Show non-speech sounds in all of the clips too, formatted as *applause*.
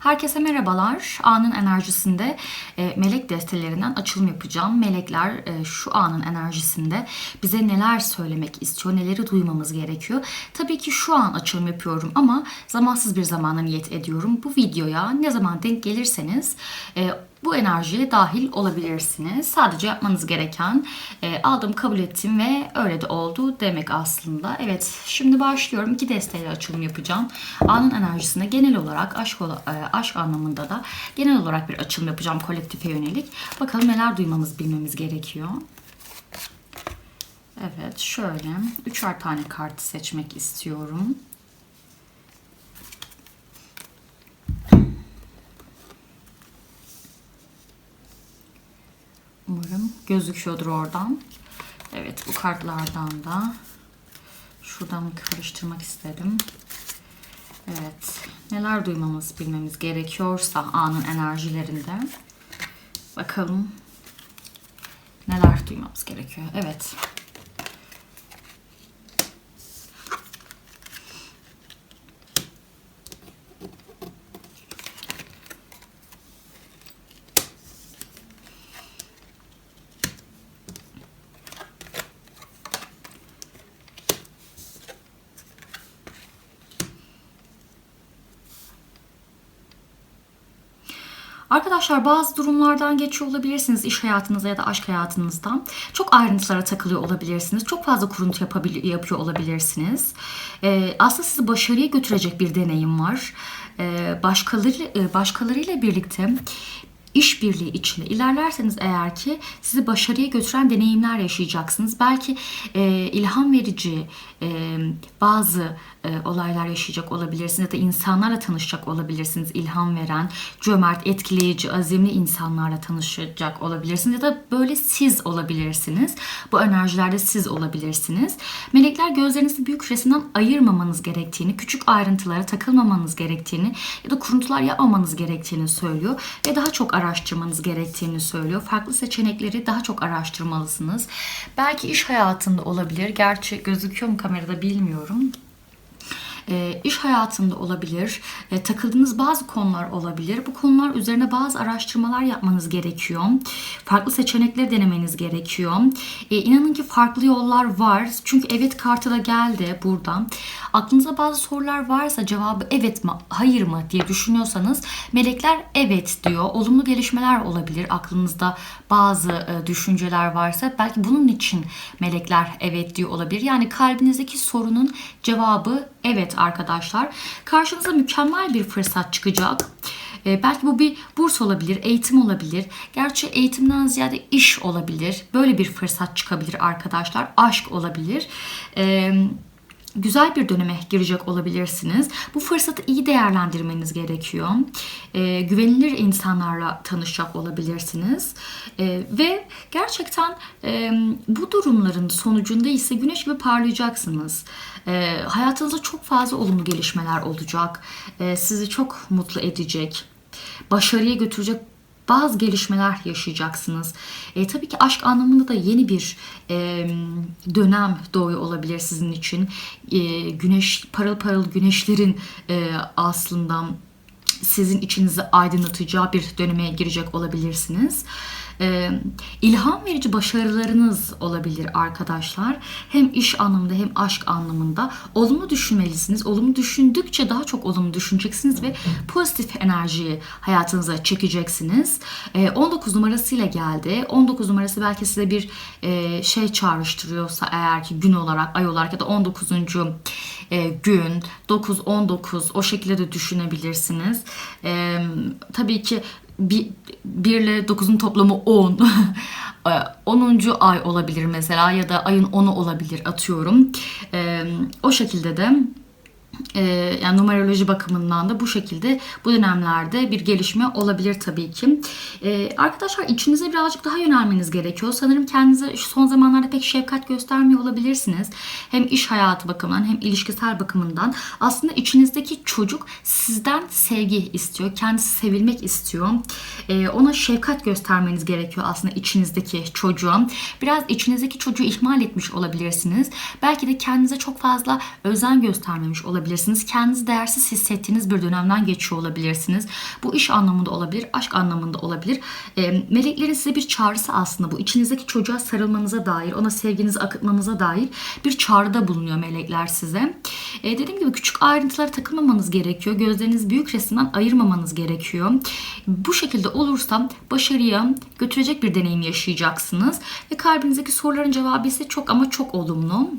Herkese merhabalar. Anın enerjisinde e, melek destelerinden açılım yapacağım. Melekler e, şu anın enerjisinde bize neler söylemek istiyor, neleri duymamız gerekiyor. Tabii ki şu an açılım yapıyorum ama zamansız bir zamana niyet ediyorum. Bu videoya ne zaman denk gelirseniz e, bu enerjiye dahil olabilirsiniz. Sadece yapmanız gereken e, aldım, kabul ettim ve öyle de oldu demek aslında. Evet, şimdi başlıyorum. İki desteğiyle açılım yapacağım. Anın enerjisinde genel olarak aşk e, aşk anlamında da genel olarak bir açılım yapacağım kolektife yönelik. Bakalım neler duymamız, bilmemiz gerekiyor. Evet, şöyle üçer tane kart seçmek istiyorum. Gözüküyordur oradan. Evet bu kartlardan da şuradan karıştırmak istedim. Evet neler duymamız bilmemiz gerekiyorsa anın enerjilerinde bakalım neler duymamız gerekiyor. Evet. Arkadaşlar bazı durumlardan geçiyor olabilirsiniz iş hayatınızda ya da aşk hayatınızda. Çok ayrıntılara takılıyor olabilirsiniz. Çok fazla kuruntu yapıyor olabilirsiniz. Ee, aslında sizi başarıya götürecek bir deneyim var. Ee, başkaları başkalarıyla birlikte işbirliği içinde ilerlerseniz eğer ki sizi başarıya götüren deneyimler yaşayacaksınız. Belki e, ilham verici e, bazı e, olaylar yaşayacak olabilirsiniz ya da insanlarla tanışacak olabilirsiniz. İlham veren, cömert, etkileyici, azimli insanlarla tanışacak olabilirsiniz ya da böyle siz olabilirsiniz. Bu enerjilerde siz olabilirsiniz. Melekler gözlerinizi büyük resimden ayırmamanız gerektiğini, küçük ayrıntılara takılmamanız gerektiğini ya da kuruntular yapmamanız gerektiğini söylüyor ve daha çok araştırmanız gerektiğini söylüyor. Farklı seçenekleri daha çok araştırmalısınız. Belki iş hayatında olabilir. Gerçi gözüküyor mu kamerada bilmiyorum e, iş hayatında olabilir, e, takıldığınız bazı konular olabilir. Bu konular üzerine bazı araştırmalar yapmanız gerekiyor. Farklı seçenekleri denemeniz gerekiyor. E, inanın ki farklı yollar var. Çünkü evet kartı da geldi buradan. Aklınıza bazı sorular varsa cevabı evet mi, hayır mı diye düşünüyorsanız melekler evet diyor. Olumlu gelişmeler olabilir. Aklınızda bazı e, düşünceler varsa belki bunun için melekler evet diyor olabilir. Yani kalbinizdeki sorunun cevabı evet arkadaşlar. Karşınıza mükemmel bir fırsat çıkacak. E, belki bu bir burs olabilir, eğitim olabilir. Gerçi eğitimden ziyade iş olabilir. Böyle bir fırsat çıkabilir arkadaşlar. Aşk olabilir. Eee güzel bir döneme girecek olabilirsiniz. Bu fırsatı iyi değerlendirmeniz gerekiyor. Ee, güvenilir insanlarla tanışacak olabilirsiniz. Ee, ve gerçekten e, bu durumların sonucunda ise güneş gibi parlayacaksınız. Ee, hayatınızda çok fazla olumlu gelişmeler olacak. Ee, sizi çok mutlu edecek. Başarıya götürecek bazı gelişmeler yaşayacaksınız. E, tabii ki aşk anlamında da yeni bir e, dönem doğuyor olabilir sizin için. E, güneş parıl parıl güneşlerin e, aslında sizin içinizi aydınlatacağı bir döneme girecek olabilirsiniz. Ee, ilham verici başarılarınız olabilir arkadaşlar. Hem iş anlamında hem aşk anlamında olumlu düşünmelisiniz. Olumlu düşündükçe daha çok olumlu düşüneceksiniz ve pozitif enerjiyi hayatınıza çekeceksiniz. Ee, 19 numarasıyla geldi. 19 numarası belki size bir e, şey çağrıştırıyorsa eğer ki gün olarak, ay olarak ya da 19. e, gün 9 19 o şekilde de düşünebilirsiniz. Ee, tabii ki bir, 1 ile 9'un toplamı 10. 10. *laughs* ay olabilir mesela ya da ayın 10'u olabilir atıyorum. Ee, o şekilde de e, yani numeroloji bakımından da bu şekilde bu dönemlerde bir gelişme olabilir tabii ki. E, arkadaşlar içinize birazcık daha yönelmeniz gerekiyor. Sanırım kendinize son zamanlarda pek şefkat göstermiyor olabilirsiniz. Hem iş hayatı bakımından hem ilişkisel bakımından. Aslında içinizdeki çocuk sizden sevgi istiyor. Kendisi sevilmek istiyor. E, ona şefkat göstermeniz gerekiyor aslında içinizdeki çocuğa. Biraz içinizdeki çocuğu ihmal etmiş olabilirsiniz. Belki de kendinize çok fazla özen göstermemiş olabilirsiniz olabilirsiniz. Kendinizi değersiz hissettiğiniz bir dönemden geçiyor olabilirsiniz. Bu iş anlamında olabilir, aşk anlamında olabilir. E, meleklerin size bir çağrısı aslında bu. İçinizdeki çocuğa sarılmanıza dair, ona sevginizi akıtmanıza dair bir çağrıda bulunuyor melekler size. E, dediğim gibi küçük ayrıntılara takılmamanız gerekiyor. Gözleriniz büyük resimden ayırmamanız gerekiyor. Bu şekilde olursa başarıya götürecek bir deneyim yaşayacaksınız. Ve kalbinizdeki soruların cevabı ise çok ama çok olumlu.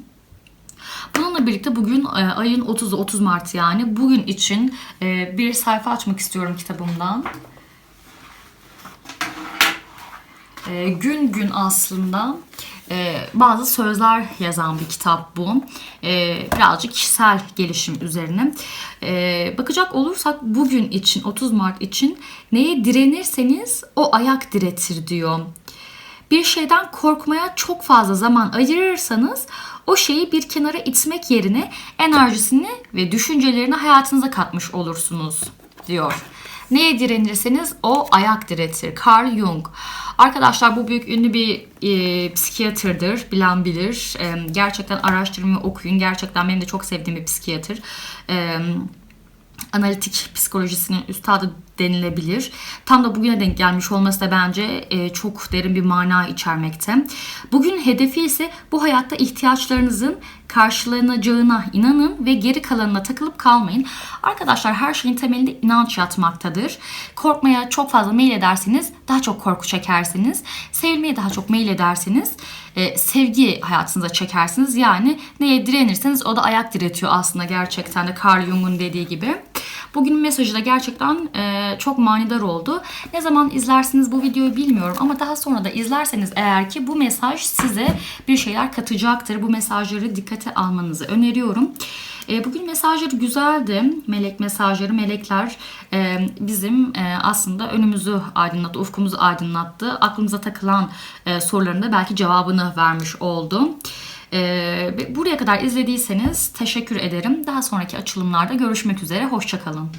Bununla birlikte bugün e, ayın 30'u 30 Mart yani bugün için e, bir sayfa açmak istiyorum kitabımdan. E, gün gün aslında bazı sözler yazan bir kitap bu. Birazcık kişisel gelişim üzerine. Bakacak olursak bugün için 30 Mart için neye direnirseniz o ayak diretir diyor. Bir şeyden korkmaya çok fazla zaman ayırırsanız o şeyi bir kenara itmek yerine enerjisini ve düşüncelerini hayatınıza katmış olursunuz diyor. Neye direnirseniz o ayak diretir. Carl Jung. Arkadaşlar bu büyük ünlü bir e, psikiyatrdır. Bilen bilir. E, gerçekten araştırın ve okuyun. Gerçekten benim de çok sevdiğim bir psikiyatr. E, analitik psikolojisinin üstadı denilebilir. Tam da bugüne denk gelmiş olması da bence e, çok derin bir mana içermekte. Bugün hedefi ise bu hayatta ihtiyaçlarınızın karşılanacağına inanın ve geri kalanına takılıp kalmayın. Arkadaşlar her şeyin temelinde inanç yatmaktadır. Korkmaya çok fazla meyil ederseniz daha çok korku çekersiniz. Sevilmeye daha çok meyil ederseniz e, sevgi hayatınıza çekersiniz. Yani neye direnirseniz o da ayak diretiyor aslında gerçekten de Carl Jung'un dediği gibi. Bugünün mesajı da gerçekten e, çok manidar oldu. Ne zaman izlersiniz bu videoyu bilmiyorum ama daha sonra da izlerseniz eğer ki bu mesaj size bir şeyler katacaktır. Bu mesajları dikkate almanızı öneriyorum. E, bugün mesajları güzeldi. Melek mesajları, melekler e, bizim e, aslında önümüzü aydınlattı, ufkumuzu aydınlattı. Aklımıza takılan e, soruların da belki cevabını vermiş oldu. Ee, buraya kadar izlediyseniz teşekkür ederim. Daha sonraki açılımlarda görüşmek üzere. Hoşçakalın.